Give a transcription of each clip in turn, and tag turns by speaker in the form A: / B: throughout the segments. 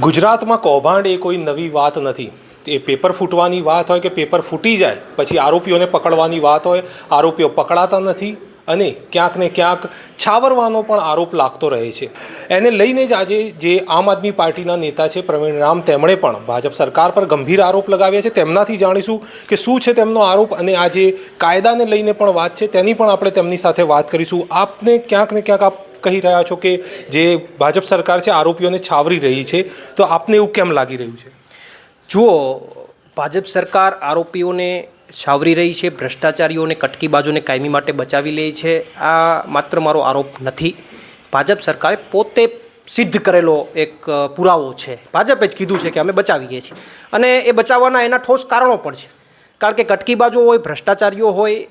A: ગુજરાતમાં કૌભાંડ એ કોઈ નવી વાત નથી. એ પેપર ફૂટવાની વાત હોય કે પેપર ફૂટી જાય, પછી આરોપીઓને પકડવાની વાત હોય, આરોપીઓ પકડાતા નથી અને ક્યાંક ને ક્યાંક છાવરવાનો પણ આરોપ લાગતો રહે છે. એને લઈને જ આજે જે આમ આદમી પાર્ટીના નેતા છે પ્રવીણ રામ, તેમણે પણ ભાજપ સરકાર પર ગંભીર આરોપ લગાવ્યા છે. તેમનાથી જાણીશું કે શું છે તેમનો આરોપ અને આ જે કાયદાને લઈને પણ વાત છે, તેની પણ આપણે તેમની સાથે વાત કરીશું. આપને ક્યાંક ને ક્યાંક આપ કહી રહ્યા છો કે જે ભાજપ સરકાર છે, આરોપીઓને છાવરી રહી છે, તો આપને એવું કેમ લાગી રહ્યું છે?
B: જુઓ, ભાજપ સરકાર આરોપીઓને છાવરી રહી છે, ભ્રષ્ટાચારીઓને કટકી બાજુને કાયમી માટે બચાવી લે છે, આ માત્ર મારો આરોપ નથી. ભાજપ સરકારે પોતે સિદ્ધ કરેલો એક પુરાવો છે. ભાજપે જ કીધું છે કે અમે બચાવીએ છીએ. અને એ બચાવવાના એના ઠોસ કારણો પણ છે. કારણ કે કટકી બાજુ હોય, ભ્રષ્ટાચારીઓ હોય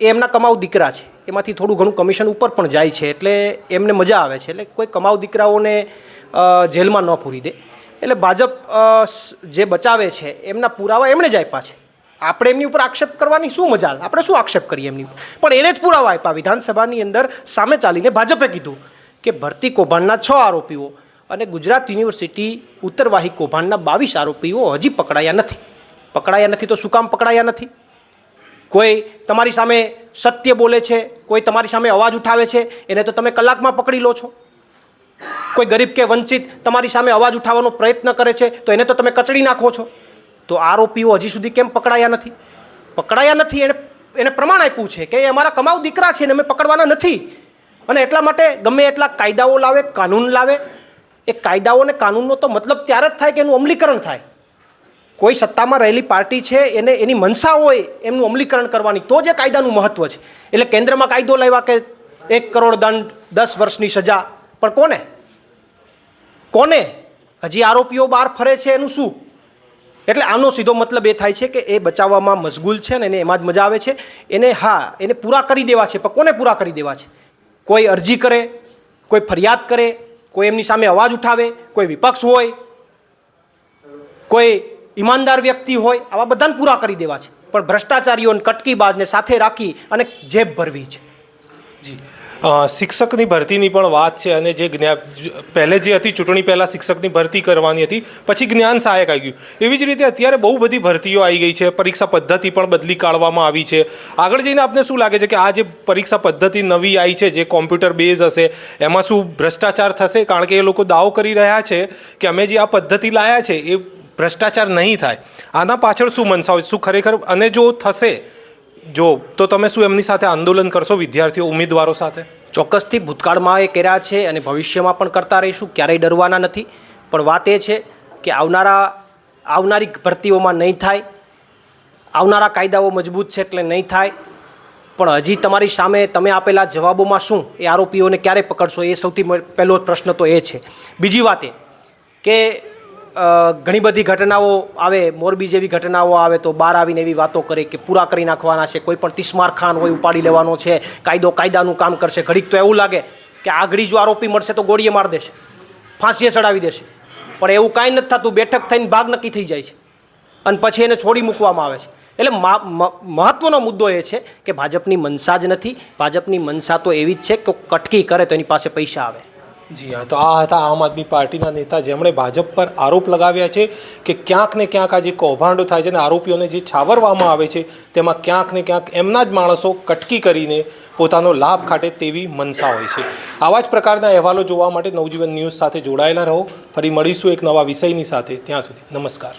B: એ એમના કમાઉ દીકરા છે. એમાંથી થોડું ઘણું કમિશન ઉપર પણ જાય છે, એટલે એમને મજા આવે છે. એટલે કોઈ કમાઉ દીકરાઓને જેલમાં ન પૂરી દે. એટલે ભાજપ જે બચાવે છે, એમના પુરાવા એમણે જ આપ્યા છે. આપણે એમની ઉપર આક્ષેપ કરવાની શું મજા આપણે શું આક્ષેપ કરીએ એમની ઉપર? પણ એણે જ પુરાવા આપ્યા. વિધાનસભાની અંદર સામે ચાલીને ભાજપે કીધું કે ભરતી કૌભાંડના છ આરોપીઓ અને ગુજરાત યુનિવર્સિટી ઉત્તરવાહી કૌભાંડના બાવીસ આરોપીઓ હજી પકડાયા નથી. પકડાયા નથી તો શું કામ પકડાયા નથી? કોઈ તમારી સામે સત્ય બોલે છે, કોઈ તમારી સામે અવાજ ઉઠાવે છે, એને તો તમે કલાકમાં પકડી લો છો. કોઈ ગરીબ કે વંચિત તમારી સામે અવાજ ઉઠાવવાનો પ્રયત્ન કરે છે, તો એને તો તમે કચડી નાખો છો. તો આરોપીઓ હજી સુધી કેમ પકડાયા નથી? પકડાયા નથી એને એને પ્રમાણ આપ્યું છે કે એ અમારા કમાઉ દીકરા છે ને અમે પકડવાના નથી. અને એટલા માટે ગમે એટલા કાયદાઓ લાવે, કાનૂન લાવે. એ કાયદાઓ અને કાનૂનનો તો મતલબ ત્યારે જ થાય કે એનું અમલીકરણ થાય. કોઈ સત્તામાં રહેલી પાર્ટી છે, એને એની મનસા હોય, એમનું અમલીકરણ કરવાની, તો જે કાયદાનું મહત્ત્વ છે. એટલે કેન્દ્રમાં કાયદો લાવ્યા કે એક કરોડ દંડ, દસ વર્ષની સજા. પણ કોને? કોને? હજી આરોપીઓ બહાર ફરે છે એનું શું? એટલે આનો સીધો મતલબ એ થાય છે કે એ બચાવવામાં મશગુલ છે ને એને એમાં જ મજા આવે છે. એને હા, એને પૂરા કરી દેવા છે, પણ કોને પૂરા કરી દેવા છે? કોઈ અરજી કરે, કોઈ ફરિયાદ કરે, કોઈ એમની સામે અવાજ ઉઠાવે, કોઈ વિપક્ષ હોય, કોઈ ઈમાનદાર વ્યક્તિ હોય, આવા બધાને પૂરા કરી દેવા છે. પણ ભ્રષ્ટાચારીઓને કટકીબાજને સાથે રાખી અને જેબ ભરવી છે.
A: જી. શિક્ષકની ભરતીની પણ વાત છે અને જે જ્ઞા, પહેલે જે હતી ચૂંટણી પહેલાં શિક્ષકની ભરતી કરવાની હતી, પછી જ્ઞાન સહાયક આવી ગયું. એવી જ રીતે અત્યારે બહુ બધી ભરતીઓ આવી ગઈ છે, પરીક્ષા પદ્ધતિ પણ બદલી કાઢવામાં આવી છે. આગળ જઈને આપને શું લાગે છે કે આ જે પરીક્ષા પદ્ધતિ નવી આવી છે, જે કોમ્પ્યુટર બેઝ હશે, એમાં શું ભ્રષ્ટાચાર થશે? કારણ કે એ લોકો દાવો કરી રહ્યા છે કે અમે જે આ પદ્ધતિ લાયા છે, એ ભ્રષ્ટાચાર નહીં થાય. આના પાછળ શું મનસા હોય? શું ખરેખર? અને જો થશે, જો, તો તમે શું એમની સાથે આંદોલન કરશો વિદ્યાર્થીઓ, ઉમેદવારો સાથે?
B: ચોક્કસથી ભૂતકાળમાં એ કર્યા છે અને ભવિષ્યમાં પણ કરતા રહીશું, ક્યારેય ડરવાના નથી. પણ વાત એ છે કે આવનારા, આવનારી ભરતીઓમાં નહીં થાય. આવનારા કાયદાઓ મજબૂત છે એટલે નહીં થાય. પણ હજી તમારી સામે તમે આપેલા જવાબોમાં શું, એ આરોપીઓને ક્યારે પકડશો? એ સૌથી પહેલો પ્રશ્ન તો એ છે. બીજી વાત એ કે ઘણી બધી ઘટનાઓ આવે, મોરબી જેવી ઘટનાઓ આવે તો બહાર આવીને એવી વાતો કરે કે પૂરા કરી નાખવાના છે, કોઈ પણ તિસ્માર ખાન હોય, ઉપાડી લેવાનો છે, કાયદો કાયદાનું કામ કરશે. ઘડીક તો એવું લાગે કે આ ઘડી જો આરોપી મળશે તો ગોળીએ માર દેશે, ફાંસીએ ચડાવી દેશે. પણ એવું કાંઈ નથી થતું. બેઠક થઈને ભાગ નક્કી થઈ જાય છે. અને પછી એને છોડી મૂકવામાં આવે છે. એટલે મહત્વનો મુદ્દો એ છે કે ભાજપની મનસા જ નથી. ભાજપની મનસા તો એવી જ છે કે કટકી કરે તો એની પાસે પૈસા આવે.
A: જી, હા, તો આ હતા આમ આદમી પાર્ટીના નેતા જેમણે ભાજપ પર આરોપ લગાવ્યા છે કે ક્યાંક ને ક્યાંક આ જે કૌભાંડો થાય છે અને આરોપીઓને જે છાવરવામાં આવે છે, તેમાં ક્યાંક ને ક્યાંક એમના જ માણસો કટકી કરીને પોતાનો લાભ ખાટે તેવી મનસા હોય છે. આવા જ પ્રકારના અહેવાલો જોવા માટે નવજીવન ન્યૂઝ સાથે જોડાયેલા રહો. ફરી મળીશું એક નવા વિષયની સાથે. ત્યાં સુધી નમસ્કાર.